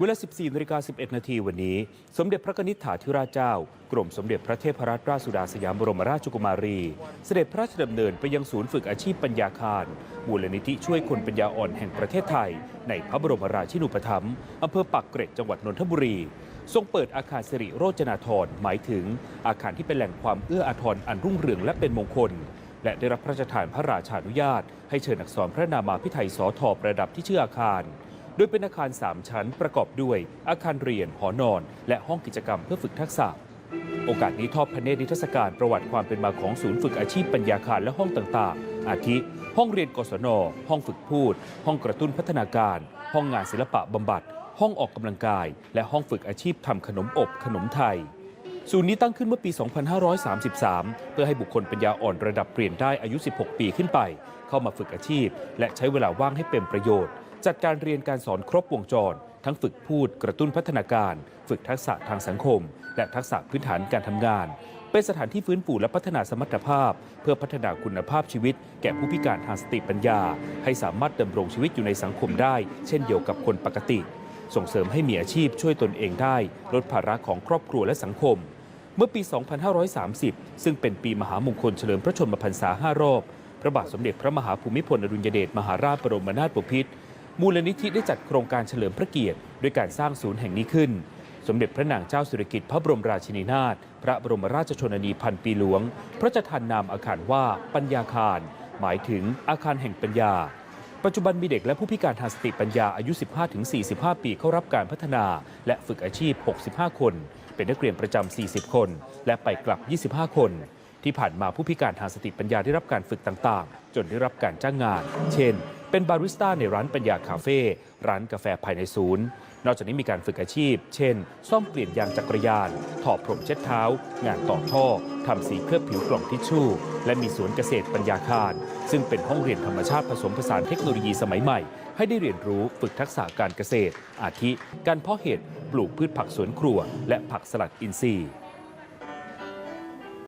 เวลา 14นาฬิกา11 นาทีวันนี้ สมเด็จพระนิษฐาธิราชเจ้า กรมสมเด็จพระเทพรัตนราชสุดาสยามบรมราชกุมารี เสด็จพระราชดำเนินไปยังศูนย์ฝึกอาชีพปัญญาคาร มูลนิธิช่วยคนปัญญาอ่อนแห่งประเทศไทย ในพระบรมราชินูปถัมภ์อำเภอปักเกร็ดจังหวัดนนทบุรี ทรงเปิดอาคารสิริโรจนาธรหมายถึง อาคารที่เป็นแหล่งความเอื้ออาทรอันรุ่งเรืองและเป็นมงคล และได้รับพระราชทานพระราชานุญาต ให้เชิญอักษรพระนามาพิไทยสอทอประดับที่ชื่ออาคาร โดยเป็นอาคาร 3 ชั้นประกอบด้วย อาคารเรียน หอนอน และห้องกิจกรรมเพื่อฝึกทักษะ โอกาสนี้ทอดพระเนตรนิทรรศการประวัติความเป็นมาของศูนย์ฝึกอาชีพปัญญาคารและห้องต่างๆ อาทิ ห้องเรียนกศน ห้องฝึกพูด ห้องกระตุ้นพัฒนาการ ห้องงานศิลปะบำบัด ห้องออกกำลังกาย และห้องฝึกอาชีพทำขนมอบขนมไทย ศูนย์นี้ตั้งขึ้นเมื่อปี 2533 เพื่อให้บุคคลปัญญาอ่อนระดับเปลี่ยนได้อายุ 16 ปีขึ้นไป เข้ามาฝึกอาชีพ และใช้เวลาว่างให้เป็นประโยชน์ จัดการเรียนการสอนครบวงจร ทั้งฝึกพูดกระตุ้นพัฒนาการ ฝึกทักษะทางสังคม และทักษะพื้นฐานการทำงาน เป็นสถานที่ฟื้นฟูและพัฒนาสมรรถภาพ เพื่อพัฒนาคุณภาพชีวิต แก่ผู้พิการทางสติปัญญา ให้สามารถดำรงชีวิตอยู่ในสังคมได้ เช่นเดียวกับคนปกติ ส่งเสริมให้มีอาชีพช่วยตนเองได้ ลดภาระของครอบครัวและสังคม เมื่อปี 2530 ซึ่งเป็นปีมหามงคลเฉลิมพระชนมพรรษา5รอบ พระบาทสมเด็จพระมหาภูมิพลอดุลยเดชมหาราชบรมนาถบพิตรมูลนิธิได้จัดโครงการเฉลิมพระเกียรติด้วยการสร้างศูนย์แห่งนี้ขึ้น สมเด็จพระนางเจ้าสิริกิติ์พระบรมราชินีนาถพระบรมราชชนนีพันปีหลวง พระราชทานนามอาคารว่าปัญญาคาร หมายถึงอาคารแห่งปัญญา ปัจจุบันมีเด็กและผู้พิการทางสติปัญญาอายุ 15-45 ปีเข้ารับการพัฒนา และฝึกอาชีพ 65 คน เป็นนักเรียนประจำ 40 คน และไปกลับ 25 คน ที่ผ่านมาผู้พิการทางสติปัญญาได้รับการฝึกต่างๆ จนได้รับการจ้างงาน เช่น เป็นบาริสต้าในร้านปัญญาคาเฟ่ ร้านกาแฟภายในศูนย์ นอกจากนี้มีการฝึกอาชีพ เช่น ซ่อมเปลี่ยนยางจักรยาน ถอดพรมเช็ดเท้า งานต่อท่อ ทำสีเคลือบผิวกล่องทิชชู่ และมีสวนเกษตรปัญญาคาร ซึ่งเป็นห้องเรียนธรรมชาติผสมผสานเทคโนโลยีสมัยใหม่ ให้ได้เรียนรู้ฝึกทักษะการเกษตร อาทิ การเพาะเห็ดปลูกพืชผักสวนครัว และผักสลัดอินทรีย์